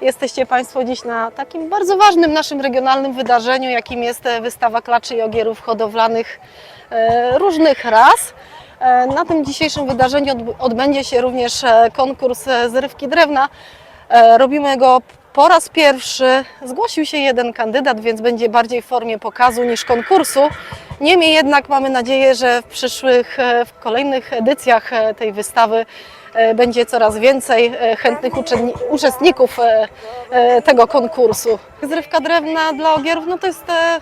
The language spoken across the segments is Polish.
jesteście Państwo dziś na takim bardzo ważnym naszym regionalnym wydarzeniu, jakim jest e, wystawa klaczy i ogierów hodowlanych e, różnych ras. E, Na tym dzisiejszym wydarzeniu odb- odbędzie się również konkurs zrywki drewna. Robimy go po raz pierwszy. Zgłosił się jeden kandydat, więc będzie bardziej w formie pokazu niż konkursu. Niemniej jednak mamy nadzieję, że w przyszłych, w kolejnych edycjach tej wystawy będzie coraz więcej e, chętnych uczestników e, e, tego konkursu. Zrywka drewna dla ogierów, no to jest e,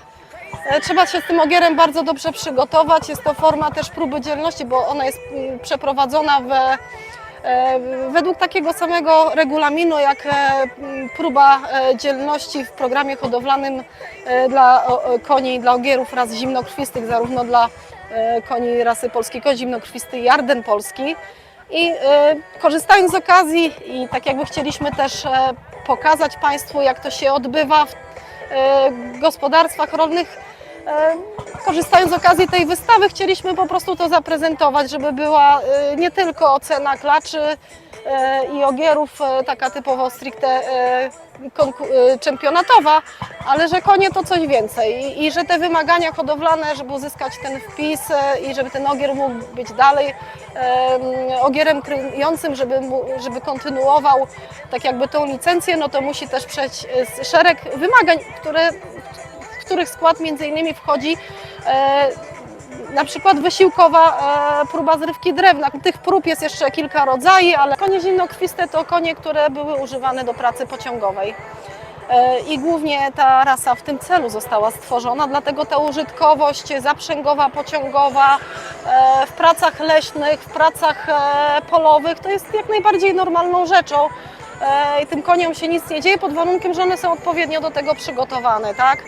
E, Trzeba się z tym ogierem bardzo dobrze przygotować. Jest to forma też próby dzielności, bo ona jest mm, przeprowadzona we, e, według takiego samego regulaminu jak e, próba e, dzielności w programie hodowlanym e, dla koni, dla ogierów ras zimnokrwistych, zarówno dla e, koni rasy polskiej koń zimnokrwisty i Arden polski. I e, korzystając z okazji i tak jakby chcieliśmy też e, pokazać Państwu, jak to się odbywa w e, gospodarstwach rolnych. Korzystając z okazji tej wystawy, chcieliśmy po prostu to zaprezentować, żeby była e, nie tylko ocena klaczy e, i ogierów, e, taka typowo stricte czempionatowa, ale że konie to coś więcej. I, że te wymagania hodowlane, żeby uzyskać ten wpis i żeby ten ogier mógł być dalej em, ogierem kryjącym, żeby, żeby kontynuował tak jakby tą licencję, no to musi też przejść szereg wymagań, które których skład między innymi wchodzi e, na przykład wysiłkowa e, próba zrywki drewna. Tych prób jest jeszcze kilka rodzajów, ale konie zimnokrwiste to konie, które były używane do pracy pociągowej. E, I głównie ta rasa w tym celu została stworzona, dlatego ta użytkowość zaprzęgowa, pociągowa w pracach leśnych, w pracach polowych to jest jak najbardziej normalną rzeczą. I tym koniom się nic nie dzieje pod warunkiem, że one są odpowiednio do tego przygotowane, tak?